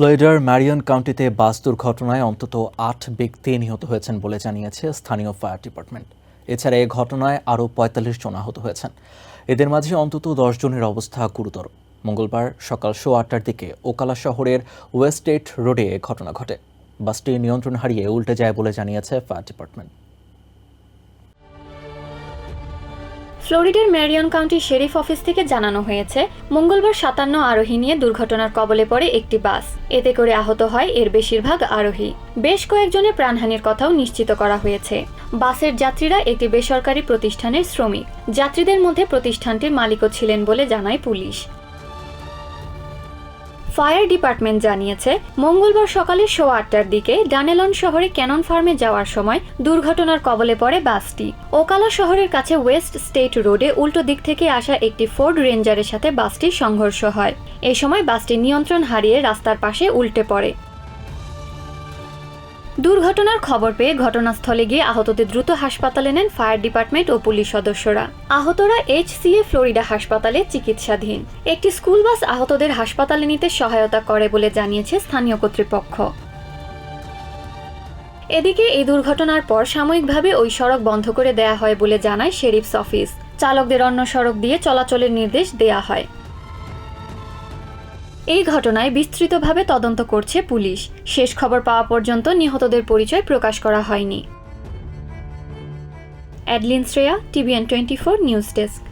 ফ্লোরিডার ম্যারিয়ন কাউন্টিতে বাস দুর্ঘটনায় অন্তত আট ব্যক্তি নিহত হয়েছেন বলে জানিয়েছে স্থানীয় ফায়ার ডিপার্টমেন্ট। এছাড়া এ ঘটনায় আরও পঁয়তাল্লিশ জন আহত হয়েছেন। এদের মাঝে অন্তত দশ জনের অবস্থা গুরুতর। মঙ্গলবার সকাল শো আটটার দিকে ওকালা শহরের ওয়েস্টেট রোডে ঘটনা ঘটে। বাসটি নিয়ন্ত্রণ হারিয়ে উল্টে যায় বলে জানিয়েছে ফায়ার ডিপার্টমেন্ট। ফ্লোরিডার ম্যারিয়ন কাউন্টি শেরিফ অফিস থেকে জানানো হয়েছে, মঙ্গলবার সাতান্ন আরোহী নিয়ে দুর্ঘটনার কবলে পড়ে একটি বাস। এতে করে আহত হয় এর বেশিরভাগ আরোহী। বেশ কয়েকজনের প্রাণহানির কথাও নিশ্চিত করা হয়েছে। বাসের যাত্রীরা একটি বেসরকারি প্রতিষ্ঠানের শ্রমিক। যাত্রীদের মধ্যে প্রতিষ্ঠানটির মালিকও ছিলেন বলে জানায় পুলিশ। ফায়ার ডিপার্টমেন্ট জানিয়েছে, মঙ্গলবার সকালে সোয়া আটটার দিকে ডানেলন শহরে ক্যানন ফার্মে যাওয়ার সময় দুর্ঘটনার কবলে পড়ে বাসটি। ওকালা শহরের কাছে ওয়েস্ট স্টেট রোডে উল্টো দিক থেকে আসা একটি ফোর্ড রেঞ্জারের সাথে বাসটির সংঘর্ষ হয়। এই সময় বাসটি নিয়ন্ত্রণ হারিয়ে রাস্তার পাশে উল্টে পড়ে। দুর্ঘটনার খবর পেয়ে ঘটনাস্থলে গিয়ে আহতদের দ্রুত হাসপাতালে নেন ফায়ার ডিপার্টমেন্ট ও পুলিশ সদস্যরা। আহতরা এইচ এইচসিএ ফ্লোরিডা হাসপাতালে চিকিৎসাধীন। একটি স্কুল বাস আহতদের হাসপাতালে নিতে সহায়তা করে বলে জানিয়েছে স্থানীয় কর্তৃপক্ষ। এদিকে এই দুর্ঘটনার পর সাময়িকভাবে ওই সড়ক বন্ধ করে দেয়া হয় বলে জানায় শেরিফস অফিস। চালকদের অন্য সড়ক দিয়ে চলাচলের নির্দেশ দেয়া হয়। এই ঘটনায় বিস্তৃতভাবে তদন্ত করছে পুলিশ। শেষ খবর পাওয়া পর্যন্ত নিহতদের পরিচয় প্রকাশ করা হয়নি। Adeline Shreya, TVN twenty four news desk.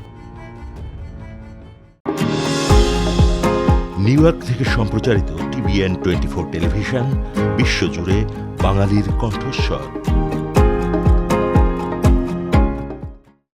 New York থেকে সম্প্রচারিত টিভিএন টোয়েন্টি ফোর টেলিভিশন, বিশ্বজুড়ে বাঙালির কণ্ঠস্বর।